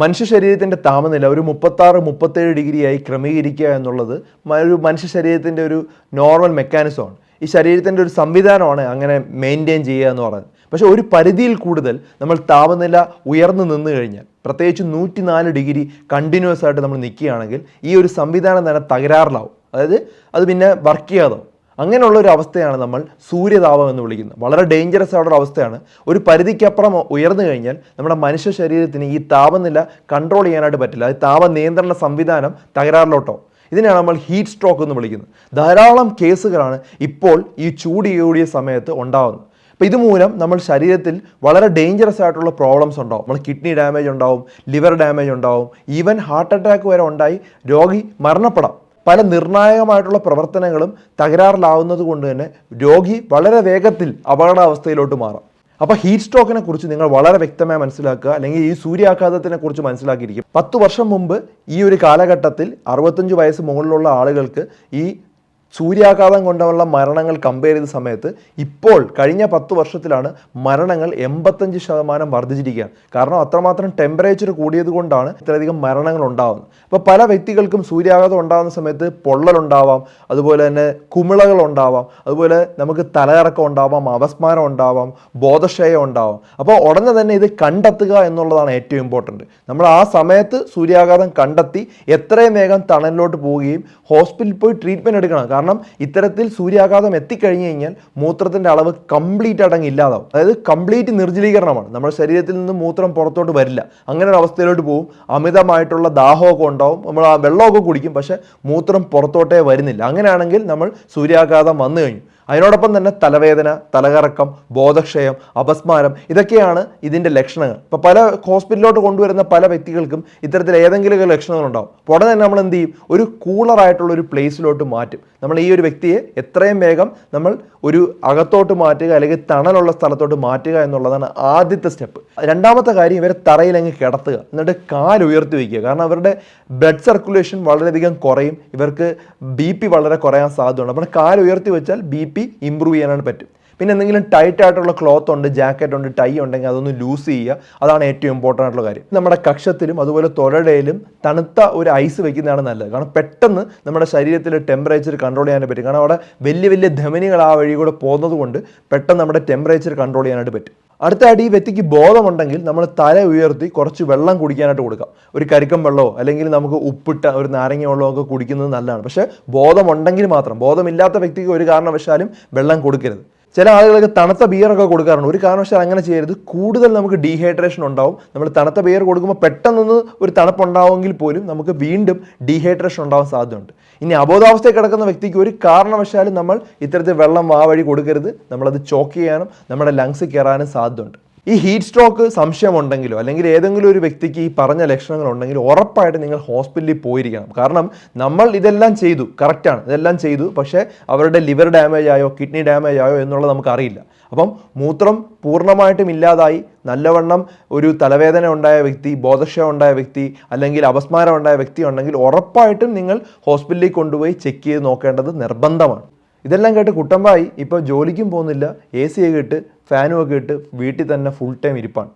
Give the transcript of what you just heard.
മനുഷ്യ ശരീരത്തിന്റെ താപനില ഒരു മുപ്പത്താറ് മുപ്പത്തേഴ് ഡിഗ്രിയായി ക്രമീകരിക്കുക എന്നുള്ളത് ഒരു മനുഷ്യ ശരീരത്തിന്റെ ഒരു നോർമൽ മെക്കാനിസമാണ് ഈ ശരീരത്തിന്റെ ഒരു സംവിധാനമാണ് അങ്ങനെ മെയിന്റെയിൻ ചെയ്യുക എന്ന് പറയുന്നത്. പക്ഷേ ഒരു പരിധിയിൽ കൂടുതൽ നമ്മൾ താപനില ഉയർന്നു നിന്ന് കഴിഞ്ഞാൽ പ്രത്യേകിച്ച് നൂറ്റി നാല് ഡിഗ്രി കണ്ടിന്യൂസ് ആയിട്ട് നമ്മൾ നിൽക്കുകയാണെങ്കിൽ ഈ ഒരു സംവിധാനം തന്നെ തകരാറിലാവും. അതായത് അത് പിന്നെ വർക്ക് ചെയ്യാതാവും. അങ്ങനെയുള്ള ഒരു അവസ്ഥയാണ് നമ്മൾ സൂര്യതാപം എന്ന് വിളിക്കുന്നത്. വളരെ ഡേഞ്ചറസ് ആയിട്ടുള്ള അവസ്ഥയാണ് ഒരു പരിധിക്കപ്പുറം ഉയർന്നു കഴിഞ്ഞാൽ നമ്മുടെ മനുഷ്യ ശരീരത്തിന് ഈ താപനില കൺട്രോൾ ചെയ്യാനായിട്ട് പറ്റില്ല. അത് താപ നിയന്ത്രണ സംവിധാനം തകരാറിലോട്ടോ. ഇതിനെയാണ് നമ്മൾ ഹീറ്റ് സ്ട്രോക്ക് എന്ന് വിളിക്കുന്നത്. ധാരാളം കേസുകളാണ് ഇപ്പോൾ ഈ ചൂട് കൂടിയ സമയത്ത് ഉണ്ടാകുന്നത് അപ്പോൾ ഇതുമൂലം നമ്മൾ ശരീരത്തിൽ വളരെ ഡേഞ്ചറസ് ആയിട്ടുള്ള പ്രോബ്ലംസ് ഉണ്ടാവും. നമ്മൾ കിഡ്നി ഡാമേജ് ഉണ്ടാവും ലിവർ ഡാമേജ് ഉണ്ടാവും. ഈവൻ ഹാർട്ട് അറ്റാക്ക് വരെ ഉണ്ടായി രോഗി മരണപ്പെടാം. പല നിർണായകമായിട്ടുള്ള പ്രവർത്തനങ്ങളും തകരാറിലാവുന്നത് കൊണ്ട് തന്നെ രോഗി വളരെ വേഗത്തിൽ അപകടാവസ്ഥയിലോട്ട് മാറാം. അപ്പോൾ ഹീറ്റ് സ്ട്രോക്കിനെ കുറിച്ച് നിങ്ങൾ വളരെ വ്യക്തമായി മനസ്സിലാക്കുക. അല്ലെങ്കിൽ ഈ സൂര്യാഘാതത്തിനെ കുറിച്ച് മനസ്സിലാക്കിയിരിക്കും. പത്ത് വർഷം മുമ്പ് ഈ ഒരു കാലഘട്ടത്തിൽ അറുപത്തഞ്ച് വയസ്സ് മുകളിലുള്ള ആളുകൾക്ക് ഈ സൂര്യാഘാതം കൊണ്ടുള്ള മരണങ്ങൾ കമ്പയർ ചെയ്ത സമയത്ത് ഇപ്പോൾ കഴിഞ്ഞ പത്ത് വർഷത്തിലാണ് മരണങ്ങൾ എൺപത്തഞ്ച് ശതമാനം വർദ്ധിച്ചിരിക്കുകയാണ്. കാരണം അത്രമാത്രം ടെമ്പറേച്ചർ കൂടിയത് കൊണ്ടാണ് ഇത്രയധികം മരണങ്ങൾ ഉണ്ടാകുന്നത് അപ്പോൾ പല വ്യക്തികൾക്കും സൂര്യാഘാതം ഉണ്ടാകുന്ന സമയത്ത് പൊള്ളലുണ്ടാവാം അതുപോലെ തന്നെ കുമിളകൾ ഉണ്ടാവാം അതുപോലെ നമുക്ക് തലകറക്കം ഉണ്ടാവാം അവസ്മാരം ഉണ്ടാവാം ബോധക്ഷയം ഉണ്ടാവാം. അപ്പോൾ ഉടനെ തന്നെ ഇത് കണ്ടെത്തുക എന്നുള്ളതാണ് ഏറ്റവും ഇമ്പോർട്ടന്റ് നമ്മൾ ആ സമയത്ത് സൂര്യാഘാതം കണ്ടെത്തി എത്രയും വേഗം തണലിലോട്ട് പോവുകയും ഹോസ്പിറ്റലിൽ പോയി ട്രീറ്റ്മെന്റ് എടുക്കണം. കാരണം ഇത്തരത്തിൽ സൂര്യാഘാതം എത്തിക്കഴിഞ്ഞു കഴിഞ്ഞാൽ മൂത്രത്തിന്റെ അളവ് കംപ്ലീറ്റ് അടങ്ങി ഇല്ലാതാവും. അതായത് കംപ്ലീറ്റ് നിർജലീകരണമാണ്. നമ്മുടെ ശരീരത്തിൽ നിന്ന് മൂത്രം പുറത്തോട്ട് വരില്ല. അങ്ങനെ ഒരു അവസ്ഥയിലോട്ട് പോകും അമിതമായിട്ടുള്ള ദാഹമൊക്കെ ഉണ്ടാവും. നമ്മൾ ആ വെള്ളമൊക്കെ കുടിക്കും. പക്ഷേ മൂത്രം പുറത്തോട്ടേ വരുന്നില്ല. അങ്ങനെയാണെങ്കിൽ നമ്മൾ സൂര്യാഘാതം വന്നു കഴിഞ്ഞു. അതിനോടൊപ്പം തന്നെ തലവേദന തലകറക്കം ബോധക്ഷയം അപസ്മാരം ഇതൊക്കെയാണ് ഇതിന്റെ ലക്ഷണങ്ങൾ. ഇപ്പോൾ പല ഹോസ്പിറ്റലിലോട്ട് കൊണ്ടുവരുന്ന പല വ്യക്തികൾക്കും ഇത്തരത്തിൽ ഏതെങ്കിലും ഉണ്ടാവും അപ്പോൾ ഉടനെ തന്നെ നമ്മൾ എന്ത് ചെയ്യും? ഒരു കൂളറായിട്ടുള്ള ഒരു പ്ലേസിലോട്ട് മാറ്റും. നമ്മൾ ഈ ഒരു വ്യക്തിയെ എത്രയും വേഗം നമ്മൾ ഒരു അകത്തോട്ട് മാറ്റുക അല്ലെങ്കിൽ തണലുള്ള സ്ഥലത്തോട്ട് മാറ്റുക എന്നുള്ളതാണ് ആദ്യത്തെ സ്റ്റെപ്പ്. രണ്ടാമത്തെ കാര്യം ഇവരെ തറയിലങ്ങ് കിടത്തുക. എന്നിട്ട് കാൽ ഉയർത്തി വയ്ക്കുക. കാരണം അവരുടെ ബ്ലഡ് സർക്കുലേഷൻ വളരെയധികം കുറയും. ഇവർക്ക് ബി പി വളരെ കുറയാൻ സാധ്യതയുണ്ട്. അപ്പോൾ കാൽ ഉയർത്തി വെച്ചാൽ ബി പി ഇമ്പ്രൂവ് ചെയ്യാനാണ് പറ്റും. പിന്നെ എന്തെങ്കിലും ടൈറ്റ് ആയിട്ടുള്ള ക്ലോത്ത് ഉണ്ട് ജാക്കറ്റ് ഉണ്ട് ടൈ ഉണ്ടെങ്കിൽ അതൊന്ന് ലൂസ് ചെയ്യുക. അതാണ് ഏറ്റവും ഇമ്പോർട്ടന്റ് ആയിട്ടുള്ള കാര്യം. നമ്മുടെ കക്ഷത്തിലും അതുപോലെ തൊഴടയിലും തണുത്ത ഒരു ഐസ് വെക്കുന്നതാണ് നല്ലത്. കാരണം പെട്ടെന്ന് നമ്മുടെ ശരീരത്തിലെ ടെമ്പറേച്ചർ കൺട്രോൾ ചെയ്യാനായിട്ട് പറ്റും. കാരണം അവിടെ വലിയ വലിയ ധമനികൾ ആ വഴി കൂടെ പോകുന്നത് കൊണ്ട് പെട്ടെന്ന് നമ്മുടെ ടെമ്പറേച്ചർ കൺട്രോൾ ചെയ്യാനായിട്ട് പറ്റും. അടുത്തായിട്ട് ഈ വ്യക്തിക്ക് ബോധമുണ്ടെങ്കിൽ നമ്മൾ തല ഉയർത്തി കുറച്ച് വെള്ളം കുടിക്കാനായിട്ട് കൊടുക്കാം. ഒരു കരിക്കം വെള്ളമോ അല്ലെങ്കിൽ നമുക്ക് ഉപ്പിട്ട ഒരു നാരങ്ങ വെള്ളമോ ഒക്കെ കുടിക്കുന്നത് നല്ലതാണ്. പക്ഷേ ബോധമുണ്ടെങ്കിൽ മാത്രം ബോധമില്ലാത്ത വ്യക്തിക്ക് ഒരു കാരണവശാലും വെള്ളം കൊടുക്കരുത്. ചില ആളുകൾക്ക് തണുത്ത ബിയറൊക്കെ കൊടുക്കാറുണ്ട്. ഒരു കാരണവശാലും അങ്ങനെ ചെയ്യരുത്. കൂടുതൽ നമുക്ക് ഡീഹൈഡ്രേഷൻ ഉണ്ടാവും. നമ്മൾ തണുത്ത ബിയർ കൊടുക്കുമ്പോൾ പെട്ടെന്നൊന്ന് ഒരു തണുപ്പുണ്ടാവുമെങ്കിൽ പോലും നമുക്ക് വീണ്ടും ഡീഹൈഡ്രേഷൻ ഉണ്ടാവാൻ സാധ്യതയുണ്ട്. ഇനി അബോധാവസ്ഥയിൽ കിടക്കുന്ന വ്യക്തിക്ക് ഒരു കാരണവശാലും നമ്മൾ ഇത്തരത്തിൽ വെള്ളം ആ വഴി കൊടുക്കരുത്. നമ്മളത് ചോക്ക് ചെയ്യാനും നമ്മുടെ ലങ്സ് കയറാനും സാധ്യതയുണ്ട്. ഈ ഹീറ്റ് സ്ട്രോക്ക് സംശയമുണ്ടെങ്കിലോ അല്ലെങ്കിൽ ഏതെങ്കിലും ഒരു വ്യക്തിക്ക് ഈ പറഞ്ഞ ലക്ഷണങ്ങൾ ഉണ്ടെങ്കിൽ ഉറപ്പായിട്ട് നിങ്ങൾ ഹോസ്പിറ്റലിൽ പോയിരിക്കണം. കാരണം നമ്മൾ ഇതെല്ലാം ചെയ്തു കറക്റ്റാണ് ഇതെല്ലാം ചെയ്തു പക്ഷേ അവരുടെ ലിവർ ഡാമേജ് ആയോ കിഡ്നി ഡാമേജ് ആയോ എന്നുള്ളത് നമുക്കറിയില്ല. അപ്പം മൂത്രം പൂർണമായിട്ടും ഇല്ലാതായി നല്ലവണ്ണം ഒരു തലവേദന ഉണ്ടായ വ്യക്തി ബോധക്ഷയം ഉണ്ടായ വ്യക്തി അല്ലെങ്കിൽ അപസ്മാരം ഉണ്ടായ വ്യക്തി ഉണ്ടെങ്കിൽ ഉറപ്പായിട്ടും നിങ്ങൾ ഹോസ്പിറ്റലിൽ കൊണ്ടുപോയി ചെക്ക് ചെയ്ത് നോക്കേണ്ടത് നിർബന്ധമാണ്. ഇതെല്ലാം കേട്ട് കുട്ടമ്പായി. ഇപ്പോൾ ജോലിക്കും പോകുന്നില്ല. എ സി ഒക്കെ ഇട്ട് ഫാനും ഒക്കെ ഇട്ട് വീട്ടിൽ തന്നെ ഫുൾ ടൈം ഇരിപ്പാണ്.